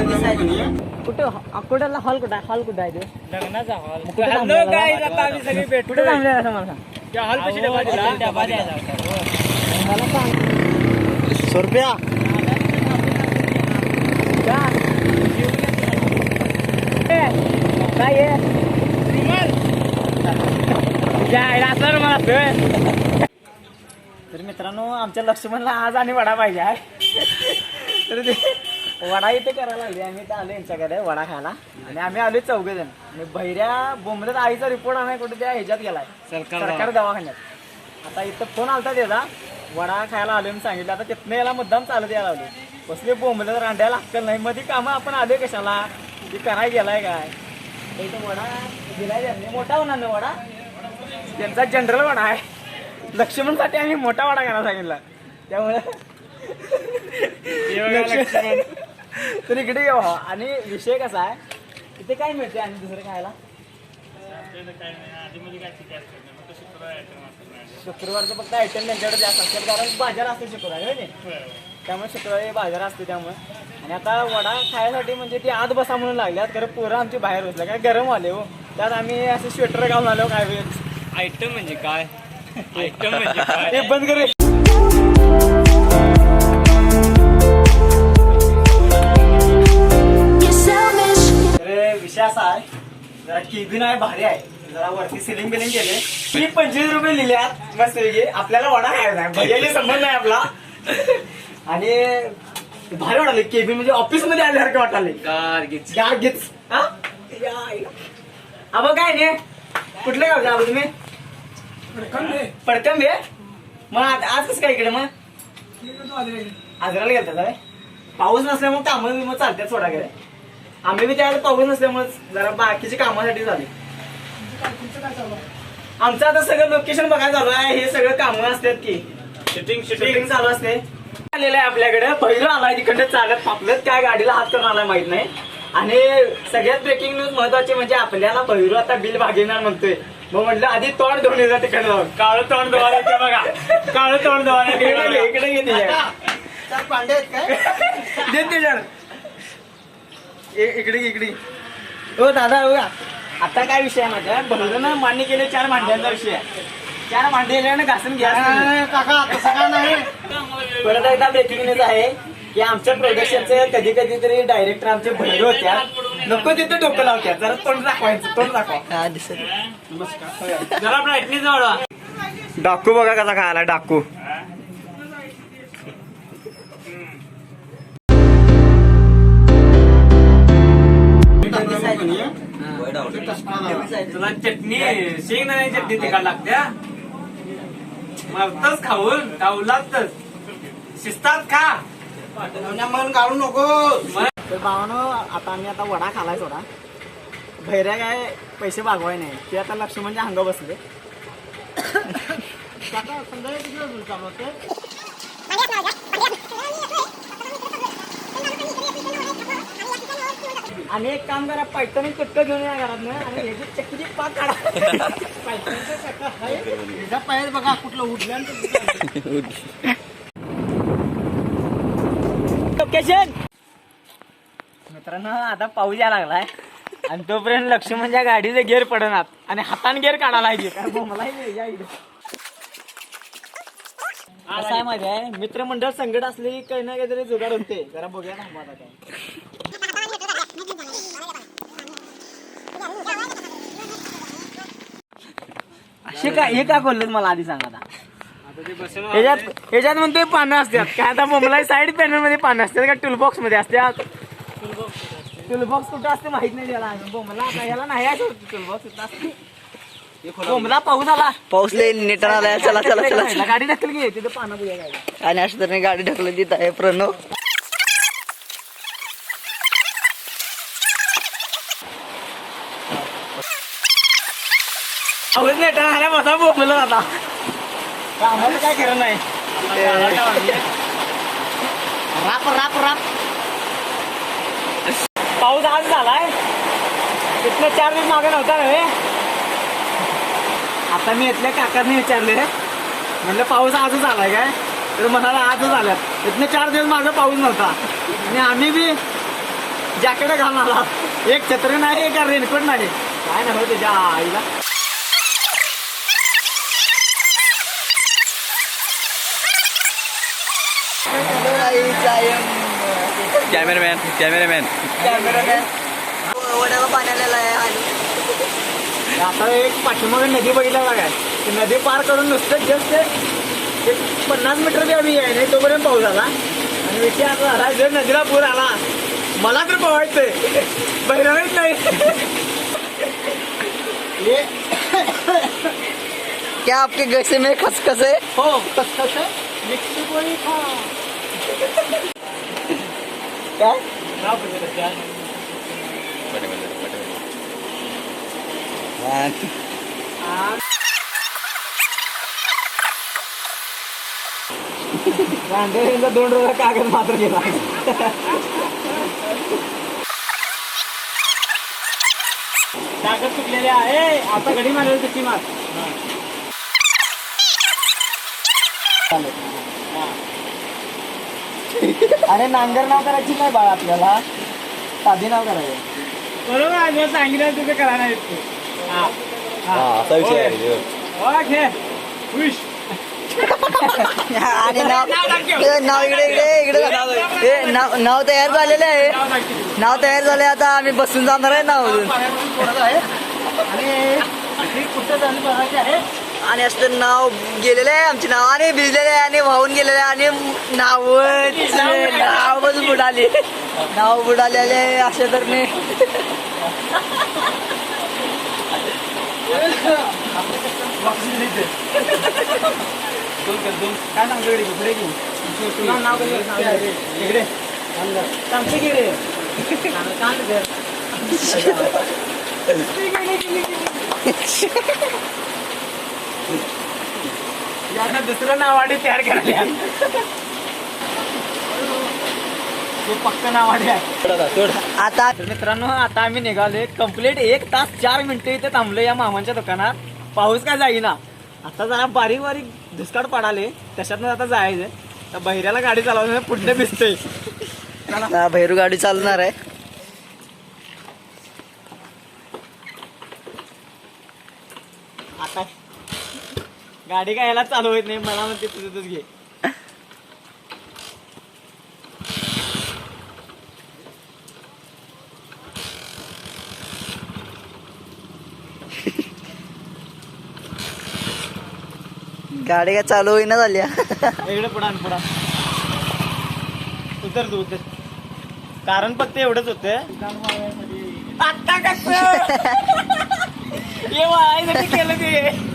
कुठं कुठला हॉल कुठं? आहे हॉल कुठं आहे ते? लग्नाचा हॉल. कुठे थांबलेला? आता आम्ही सगळी भेटतो कुठे थांबलेला असं मला सांग. त्या हॉल पशी डबा दिला. डबा द्यायचा मला सांग. सौ रुपया का? ए, काय आहे? असलं ना मला. तर मित्रांनो आमच्या लक्ष्मणला आज आणि वडा पाहिजे आहे. तर ते वडा इथे करायला लागले. आम्ही इथे आलो यांच्याकडे वडा खायला. आणि आम्ही आलो चौघे जण आणि बहिऱ्या बोंबलत आईचा रिपोर्ट आणाय कुठे त्या ह्याच्यात गेलाय. सरकारी दवाखान्यात. आता इथं फोन आलता त्याचा. वडा खायला आलो मी सांगितलं. आता तिथनं याला मुद्दाम चालत यायला लावले बसले बोंबलत रांड्याला अक्कल नाही. मध्ये कामं आपण आलोय कशाला? ती कराय गेलाय काय? इथं वडा दिलाय त्यांनी. मोठा होणार ना वडा? त्यांचा जनरल वडा आहे. लक्ष्मणसाठी आम्ही मोठा वडा करायला सांगितला. त्यामुळे तर इकडे येऊ आणि विषय कसा आहे? इथे काय मिळते आणि दुसरं खायला? शुक्रवारचं फक्त आयटम त्यांच्याकडे जास्त असतात कारण बाजार असतो शुक्रवार होय त्यामुळे शुक्रवारी बाजार असतो त्यामुळे. आणि आता वडा खायसाठी म्हणजे ती आत बसा म्हणून लागल्यात कारण पोरं आमची बाहेर बसल्या. काय गरम आले हो. त्यात आम्ही असे स्वेटर घालून आलो काय वेळ? आयटम म्हणजे काय? आयटम म्हणजे बंद करे. विषय असा आहे जरा केबिन आहे भारी आहे. जरा वरती सिलिंग बिलिंग केले. मी पंचवीस रुपये लिहिल्यात. मस्त आपल्याला वडा खायचा आहे भैयाशी संबंध नाही आपला. आणि भारी वाटाले केबिन म्हणजे ऑफिसमध्ये आल्यासारखं वाटाले गारगीच गार घेच हा. अबो काय नाही. कुठल्या गावचे आबो तुम्ही? पडकम बे मग आज आज कसं काय इकडे मग? आजराला गेलता काय पाऊस नसल्यामुळे कामं मग चालतात सोडा गेले आम्ही बी त्यावेळेला पाऊस नसल्यामुळे जरा बाकीची कामासाठी झाली. आमचं आता सगळं लोकेशन बघायला चालू आहे. हे सगळं कामं असतात की. शूटिंग शूटिंग चालू असते. आलेलं आहे आपल्याकडे. पहिलं आलाय तिकडे चालत पापलत. काय गाडीला हात करून आलाय माहीत नाही. आणि सगळ्यात ब्रेकिंग न्यूज महत्वाची म्हणजे आपल्याला भैरू आता बिल भागेणार म्हणतोय. मग म्हटलं आधी तोंड धुवून येतात तिकडे जाऊन काळं तोंड धुवायला बघा. काळं तोंड धुवायला इकडे घे, बघा. इकडे घे तिच्या पांडे आहेत काय? दे तिच्याकडे. इ- इकडे इकडे. हो दादा बघा आता काय विषय आहे माझ्या? भैरूनं मान्य केले चार मांड्यांचा विषय आहे. चार मांडे दिल्याने घासून घ्या. काका तसं काय नाही? परत एकदा ब्रेकिंग न्यूज आहे की आमच्या प्रोडक्शनचे कधी कधी तरी डायरेक्टर आमचे भैरू होत्या. नको तिथे डोकं लावत्या. जरा तोंड दाखवायचं तोंड दाखवा. जरा ब्राईटनेस वाढवा. डाकू बघा कसा खायला डाकू. तुला चटणी शेंगदाणे चटणी तिखट लागते हा? मरतच खाऊन खाऊलाच शिस्तात खा. म्हणून काढू नको. तर भावानो आता आम्ही आता वडा खालाय सोडा. भैऱ्या काय पैसे भागवाय नाही. ते आता लक्ष्मणच्या अंग बसले काका संध्याकाळी किती वाजता चालू होते आणि एक काम करा पैठणी कुट्ट घेऊन या घरात आणि ह्याची चक्कीची पाक काढा. पैठणीचं चक्क आहे. बघा कुठलं उठल्यानंतर लोकेशन मित्रांनो आता पाऊस यायला लागलाय. आणि तोपर्यंत लक्ष्मणच्या गाडीचे गेअर पडणार आणि हाताने गेअर काढायला पाहिजे. मला असं आहे माझ्या. आहे मित्रमंडळ संकट असले की काही ना काहीतरी जुगाड होते. जरा बघूया थांबा आता काय. काय हे का बोललेत मला आधी सांगा आता? ह्याच्यात ह्याच्यात म्हणतोय पानं असतात. काय आता बोंबला साईड पॅनलमध्ये पानं असतात का? टूल बॉक्समध्ये असतात. टूल बॉक्स कुठं असते माहीत नाही त्याला. बोंबला आता ह्याला नाही आहे टूल बॉक्स कुठं असते. बोंबला पाऊस आला. पाऊस लय नीट आलाय. चला चला चला गाडी ढकल घे तिथे पानं आणि अशा तऱ्हेने गाडी ढकलत देत आहे प्रणव. पाऊस नाही आल्या बसा बोंबला आता. आम्हाला काय खरं नाही. राप राप राप. पाऊस आज झालाय. तिथलं चार दिवस मागे नव्हता रे. आता मी इथल्या काकांनी विचारले म्हणलं पाऊस आजच आलाय काय? तर म्हणाला आजच आल्यात इथनं चार दिवस माझा पाऊस नव्हता. आणि आम्ही बी जॅकेट घालून आला. एक छत्री नाही एक रेनकोट नाही. काय नाही त्याच्या आईला. Cameraman cameraman. कॅमेरामॅन. वड्याला पाण्याला आहे आता एक पाठीमागे नदी बघितला बघा. ती नदी पार करून नुसतं जस्ट एक पन्नास मीटर बी आम्ही आहे नाही तोपर्यंत पाऊस आला. आणि विषय असा झाला जर नदीला पूर आला मला तर पोहायचंय. बहिरामीच नाही. हे क्या आपके गसे में खसखस. है हो कसं कसं मिक्स पोळी खा. काय दोन रोजा कागद मात्र गेला. कागद चुकलेले आहे. आता घडी मारली त्याची मार. अरे नांगर नाव करायची नाही बाळा आपल्याला? साधी नाव करायचं. बरोबर आहे सांगितलं तुझं करा नाही असा विषय आहे. ओके. खुश आणि नाव नाव इकडे इकडे इकडे. नाव नाव तयार झालेलं आहे. नाव तयार झाले आता आम्ही बसून जाणार आहे नाव आणि कुठं जाणं बघायचं आहे? आणि असं नाव गेलेलं आहे आमचे नाव आणि भिजलेले आहे आणि वाहून गेलेले आहे आणि नाव नावच बुडाले नाव बुडालेले असे तर मी काय सांगतो इकडे सांगते. यानं दुसरं नाव आधी तयार करायला ते पक्क नाव आहे. आता तर मित्रांनो आता आम्ही निघालोय कंप्लीट एक तास चार मिनिटं इथे थांबलो या मामांच्या दुकानात. पाऊस काय जाईना. आता जरा बारीक बारीक दुष्काळ पडाले त्याच्यातनं आता जायचं तर बहिऱ्याला गाडी चालवणं पुढे आता भैरू गाडी चालणार आहे. आता गाडी काय याला चालू होत नाही मला म्हणते तुझं घे. गाडी काय चालू होईना झाली. इकडे पुढा पुढा उतर तू उतर. कारण फक्त एवढंच होतं. आता कस? केलं ते?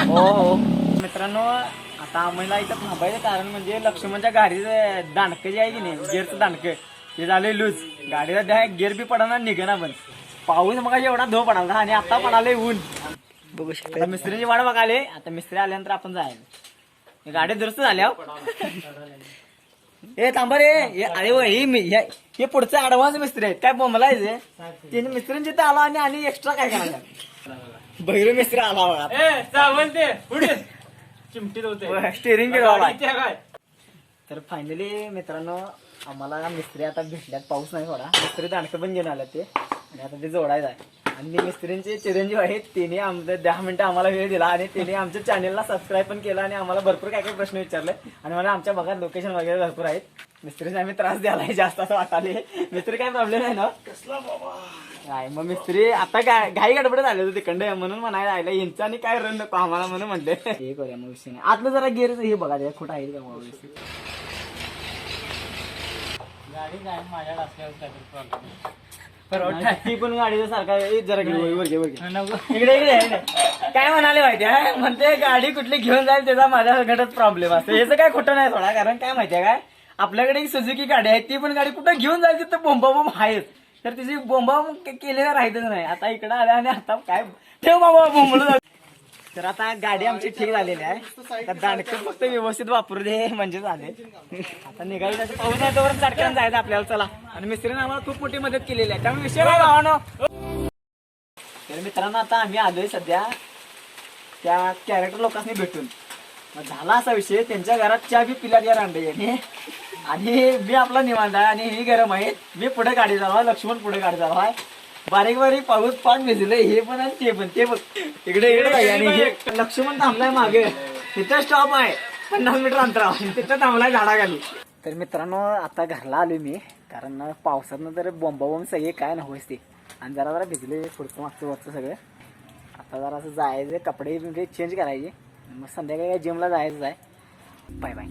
हो हो. मित्रांनो आता आम्हाला इथं थांबायचं कारण म्हणजे लक्ष्मणच्या गाडीचं दांडकं जे आहे की नाही गिअरचं दांडकं ते झालंय लूज. गाडीला द्या गिअर बी पडणार निघेना पण. पाऊस मग एवढा धो पडाला आणि आता पडाले ऊन. बघू आता शकता मिस्त्रीची वाट बघाले आता मिस्त्री आल्यानंतर आपण जायचं. गाडी दुरुस्त झाल्या हो. ए थांबा रे. अरे मी- हे हे पुढचे ऍडव्हान्स मिस्त्री आहेत. काय बोंबलायचे? तिने मिस्त्रींची तर आला आणि आणि एक्स्ट्रा काय करायचं? बहिरू मिस्त्री आला बघा. चिमटीत होते. स्टेरिंग तर फायनली मित्रांनो आम्हाला मिस्त्री आता भेटल्यात. पाऊस नाही थोडा. मिस्त्री दांडकं पण घेऊन आल्यात ते. आणि आता ते जोडायचं आहे. आणि मिस्त्रींचे चिरंजीव आहेत. त्यांनी आमचं दहा मिनिटं आम्हाला वेळ दिला आणि त्यांनी आमच्या चॅनेलला सबस्क्राईब पण केला आणि आम्हाला भरपूर काय काय प्रश्न विचारले. आणि मला आमच्या भागात लोकेशन वगैरे भरपूर आहेत. मिस्त्रीने आम्ही त्रास द्यायला जास्त असं वाटाले मिस्त्री काय प्रॉब्लेम आहे ना? काय मग मिस्त्री आता काय घाई गडबडत आले होते तिकडे. म्हणून म्हणायला आलं यांचं आणि काय रन नको आम्हाला म्हणून म्हणले. हे करूया मग विषय नाही. आतलं जरा गेअर हे बघा ते खोटं आहे का व्यवस्थित. गाडी काय असल्यावर ती पण गाडीचा सारखा ए, जरा इकडे इकडे इकडे. काय म्हणाले माहिती आहे? म्हणते गाडी कुठली घेऊन जाईल त्याचा माझ्या घटत प्रॉब्लेम असतो. याचं काय खोटं नाही थोडा कारण काय माहितीये काय? आपल्याकडे एक सुझुकी गाडी आहे ती पण गाडी कुठं घेऊन जायची तर बोंबा बोंब आहेच. तर तिची बोंबा केलेला राहायचंच नाही. आता इकडे आल्या आणि आता काय? ठेव बाबा बोंबलं तर आता गाडी आमची ठीक झालेली आहे. तर दांडकं फक्त व्यवस्थित वापरू दे म्हणजे झाले. आता निघाली त्याची पाऊस नाही तोवर चटकन जायचं आपल्याला. चला. आणि मिस्त्रीने आम्हाला खूप मोठी मदत केलेली आहे. त्यामुळे विषय भावानो तर मित्रांनो आता आम्ही आलोय सध्या त्या कॅरेक्टर लोकांनी भेटून. मग झाला असा विषय त्यांच्या घरात चहा बी पिला या रांडे आणि मी आपला निवांत आहे आणि ही गरम आहे. मी पुढे गाडी जावा लक्ष्मण पुढे गाडी जावा बारीक बारीक पाऊस पान भिजले हे पण आणि ते पण ते बघ. इकडे इकडे आहे आणि हे लक्ष्मण थांबलाय मागे. तिथं स्टॉप आहे. पन्नास मीटर अंतरावर तिथं थांबलाय झाडाखाली. तर मित्रांनो आता घरला आलो मी. कारण पावसातनं तर बोंबाबोंब सगळे काय नव्हते ते. आणि जरा जरा भिजले पुढचं मागचं वरचं सगळं. आता जरा असं जायचं कपडे बिपडे चेंज करायचे. मग संध्याकाळी जिमला जायचं आहे. Bye bye